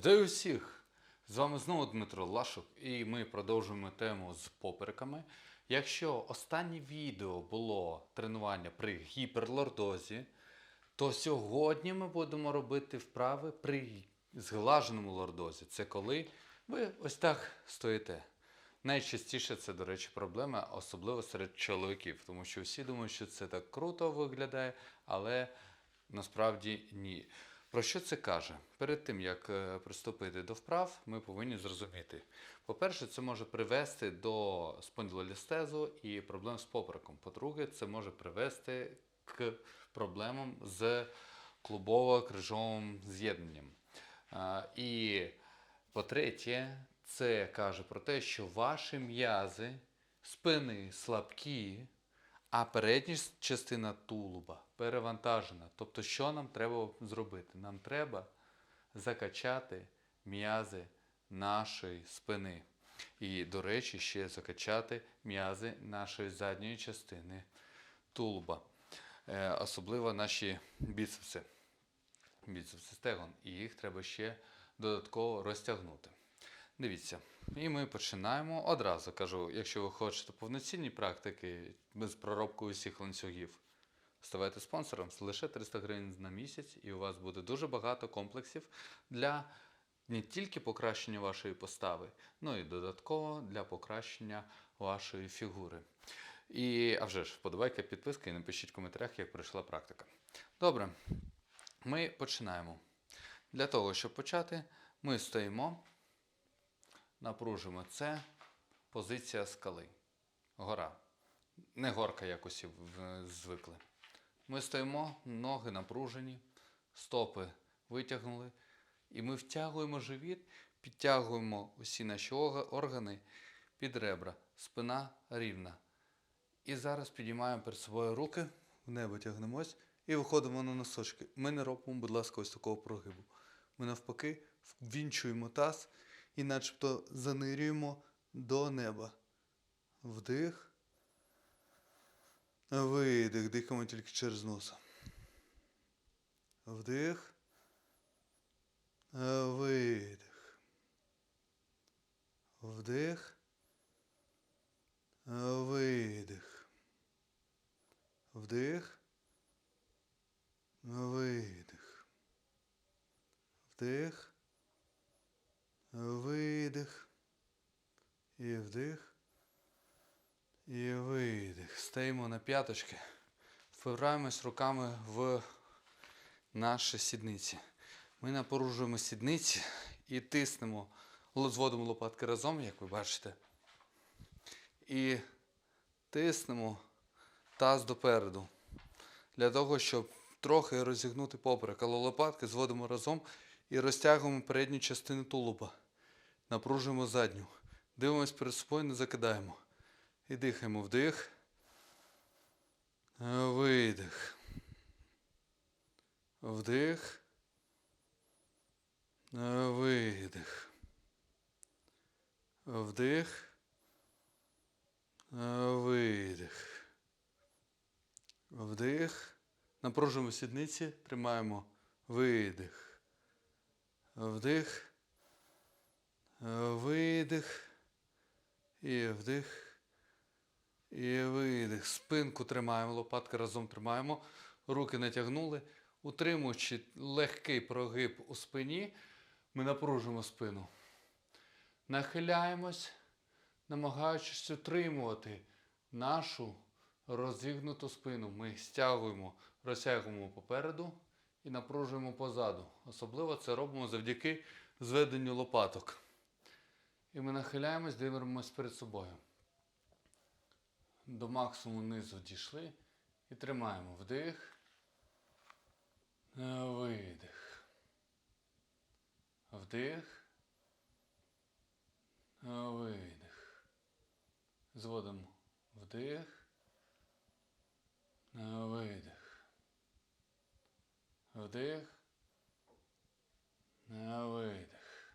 Вітаю всіх! З вами знову Дмитро Лашук, і ми продовжуємо тему з попереками. Якщо останнє відео було тренування при гіперлордозі, то сьогодні ми будемо робити вправи при зглаженому лордозі. Це коли ви ось так стоїте. Найчастіше це, до речі, проблема, особливо серед чоловіків, тому що всі думають, що це так круто виглядає, але насправді ні. Про що це каже? Перед тим як е, приступити до вправ, ми повинні зрозуміти. По-перше, це може привести до спондилолістезу і проблем з попереком. По-друге, це може привести к проблемам з клубово-крижовим з'єднанням. І по-третє, це каже про те, що ваші м'язи спини слабкі, а передня частина тулуба перевантажена. Тобто, що нам треба зробити? Нам треба закачати м'язи нашої спини. І, до речі, ще закачати м'язи нашої задньої частини тулуба. Е, особливо наші біцепси. Біцепси стегон. І їх треба ще додатково розтягнути. Дивіться, і ми починаємо одразу. Кажу, якщо ви хочете повноцінні практики без проробки усіх ланцюгів, ставайте спонсором лише 300 гривень на місяць, і у вас буде дуже багато комплексів для не тільки покращення вашої постави, ну і додатково для покращення вашої фігури. І, а вже ж, вподобайка, підписка і напишіть в коментарях, як пройшла практика. Добре, ми починаємо. Для того, щоб почати, ми стоїмо напружимо. Це позиція скали. Гора. Не горка, як усі в- звикли. Ми стоїмо, ноги напружені, стопи витягнули. І ми втягуємо живіт, підтягуємо усі наші органи під ребра. Спина рівна. І зараз підіймаємо перед собою руки, в небо тягнемось і виходимо на носочки. Ми не робимо, будь ласка, ось такого прогибу. Ми навпаки ввінчуємо таз і начебто занирюємо до неба. Вдих. Видих. Дихаємо тільки через носа. Вдих. Видих. Вдих. Видих. Вдих. Видих. Вдих. Видих. І вдих. І видих. Стаємо на п'яточки. Впираємось руками в наші сідниці. Ми напружуємо сідниці і тиснемо, зводимо лопатки разом, як ви бачите. І тиснемо таз допереду. Для того, щоб трохи розігнути поперек. Але лопатки зводимо разом і розтягуємо передню частину тулуба. Напружуємо задню. Дивимось перед собою, не закидаємо. І дихаємо вдих. Видих. Вдих. Видих. Вдих. Видих. Вдих. Напружуємо сідниці. Тримаємо. Видих. Вдих. Видих. І вдих. І видих. Спинку тримаємо, лопатки разом тримаємо. Руки натягнули. Утримуючи легкий прогиб у спині, ми напружуємо спину. Нахиляємось, намагаючись утримувати нашу розігнуту спину. Ми стягуємо, розтягуємо попереду і напружуємо позаду. Особливо це робимо завдяки зведенню лопаток. І ми нахиляємось, дивимося перед собою. До максимуму низу дійшли і тримаємо вдих. Видих. Вдих. Видих. Зводимо вдих. Видих. Вдих. Е, Видих.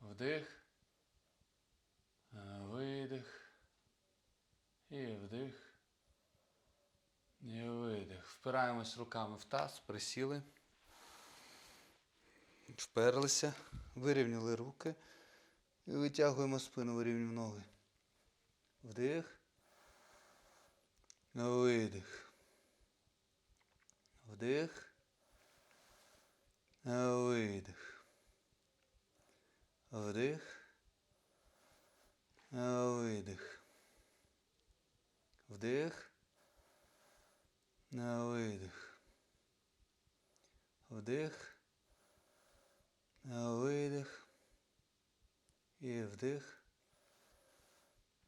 Вдих. Е, Видих. І вдих. І видих. Впираємось руками в таз, присіли. Вперлися, вирівняли руки і витягуємо спину, вирівнюємо ноги. Вдих. Видих. Вдих. Видих. Вдих. Видих. Вдих. Видих. Вдих. Видих. І вдих.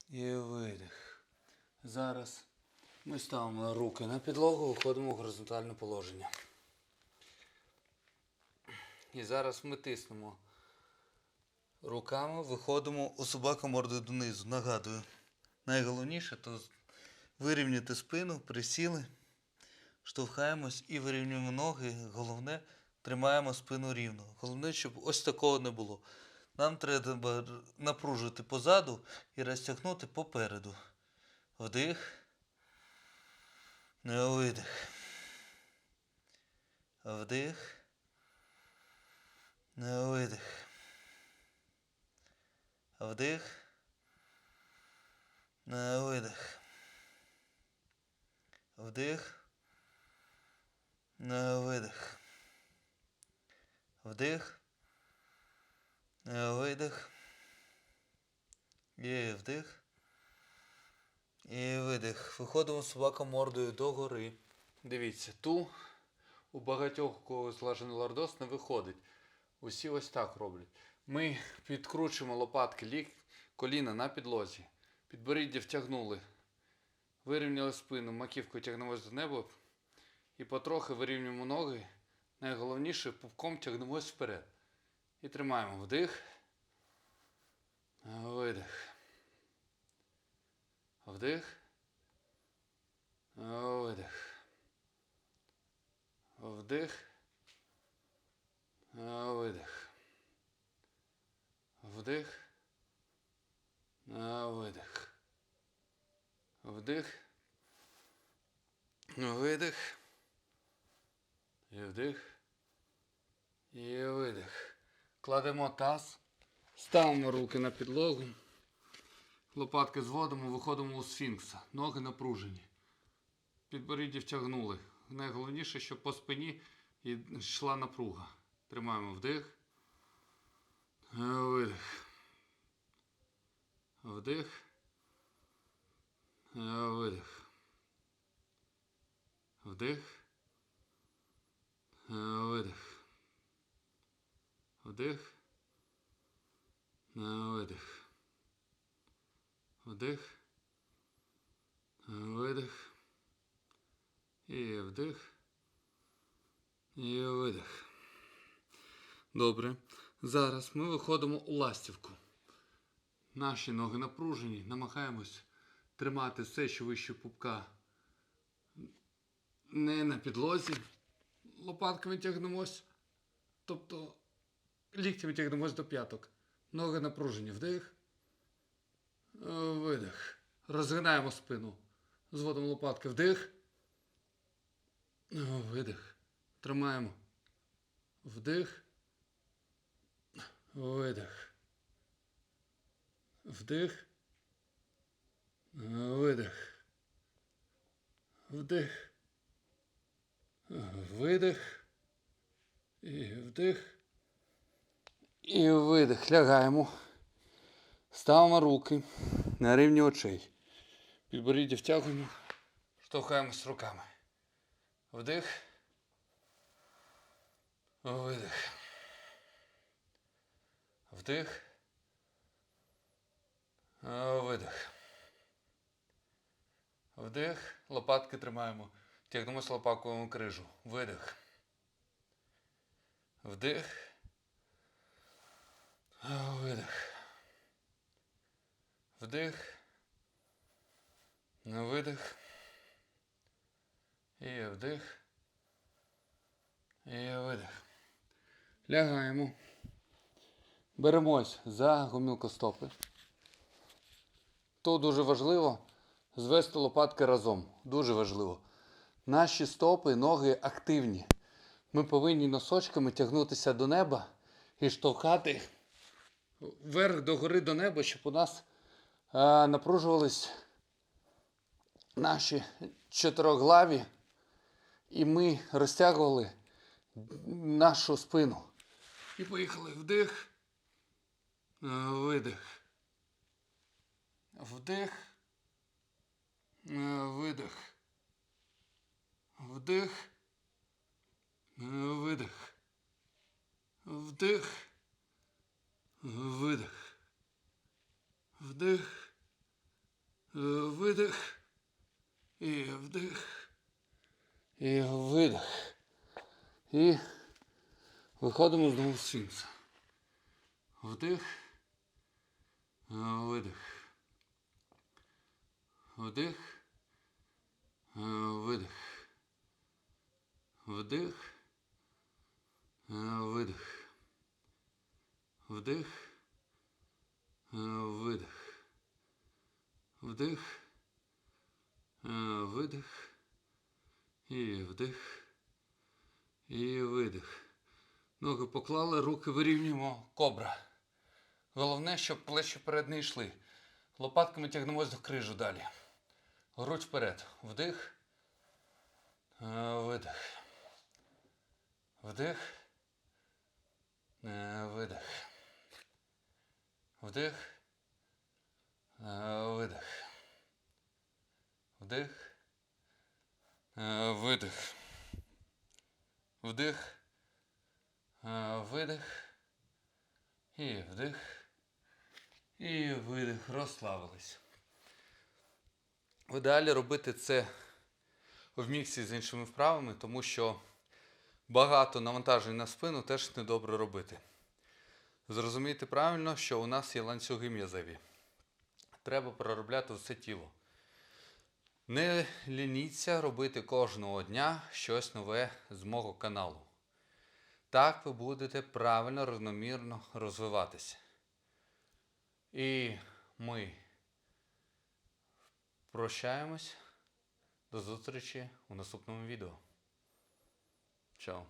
І видих. Зараз ми ставимо руки на підлогу, виходимо в горизонтальне положення. І зараз ми тиснемо руками, виходимо у собака мордою донизу. Нагадую. Найголовніше то вирівняти спину, присіли, штовхаємось і вирівнюємо ноги. Головне, тримаємо спину рівно. Головне, щоб ось такого не було. Нам треба напружити позаду і розтягнути попереду. Вдих. Видих. Вдих. Видих. Вдих. Видих. Вдих. Видих. Вдих. Видих. І вдих. І видих. Виходимо собака мордою догори. Дивіться, ту у багатьох у кого злажений лордоз не виходить. Усі ось так роблять. Ми підкручуємо лопатки лік, коліна на підлозі. Підборіддя втягнули. Вирівняли спину, маківкою тягнемось до неба. І потрохи вирівнюємо ноги. Найголовніше пупком тягнемось вперед. І тримаємо вдих. Видих. Вдих. Видих. Вдих. Видих. Вдих. Видих. Вдих. Видих. І вдих. І видих. Кладемо таз. Ставимо руки на підлогу. Лопатки зводимо, виходимо у сфінкса. Ноги напружені. Підборіддя втягнули. Найголовніше, щоб по спині йшла напруга. Тримаємо вдих. Видих. Вдих. Видих. Вдих. Видих. Вдих. Видих. Вдих. Видих. І вдих. І видих. Добре. Зараз ми виходимо у ластівку. Наші ноги напружені. Намагаємось тримати все, що вище пупка. Не на підлозі. Лопатками тягнемось. Тобто ліктями тягнемось до п'яток. Ноги напружені. Вдих. Розгинаємо спину. Зводимо лопатки. Вдих. Видих. Тримаємо. Вдих. Видих. Вдих. Видих. Вдих. Видих. І вдих. І видих. Лягаємо. Ставимо руки на рівні очей. Підборіддя втягуємо. Штовхаємось руками. Вдих. Видих. Вдих. Видих. Вдих. Лопатки тримаємо. Тягнемося лопаткою крижу. Видих. Вдих. Видих. Вдих. Видих. І вдих. І видих. Лягаємо. Беремось за гомілкостопи. То дуже важливо звести лопатки разом. Дуже важливо. Наші стопи, ноги активні. Ми повинні носочками тягнутися до неба і штовхати вверх до гори до неба, щоб у нас е, напружувались наші чотироглаві, і ми розтягували нашу спину. І поїхали вдих, е, видих. Вдих. е, Видих. Вдих. е, Видих. Вдих. Видих. Вдих. Видих. І вдих. І видих. І виходимо з сфінкса. Вдих. Видих. Вдих. Видих. Вдих. Видих. Вдих. Видих. Вдих. Видих. І вдих. І видих. Ноги поклали, руки вирівнюємо кобра. Головне, щоб плечі вперед не йшли. Лопатками тягнемось до крижу далі. Грудь вперед. Вдих. е, Видих. Вдих. е, Видих. Вдих. е, Видих. Вдих. Е, Видих. Вдих. е, Видих. І вдих. І видих. Розслабились. В ідеалі робити це в міксі з іншими вправами, тому що багато навантажень на спину теж недобре робити. Зрозумійте правильно, що у нас є ланцюги м'язеві. Треба проробляти все тіло. Не лініться робити кожного дня щось нове з мого каналу. Так ви будете правильно, рівномірно розвиватися. І ми прощаємось. До зустрічі у наступному відео. Чао.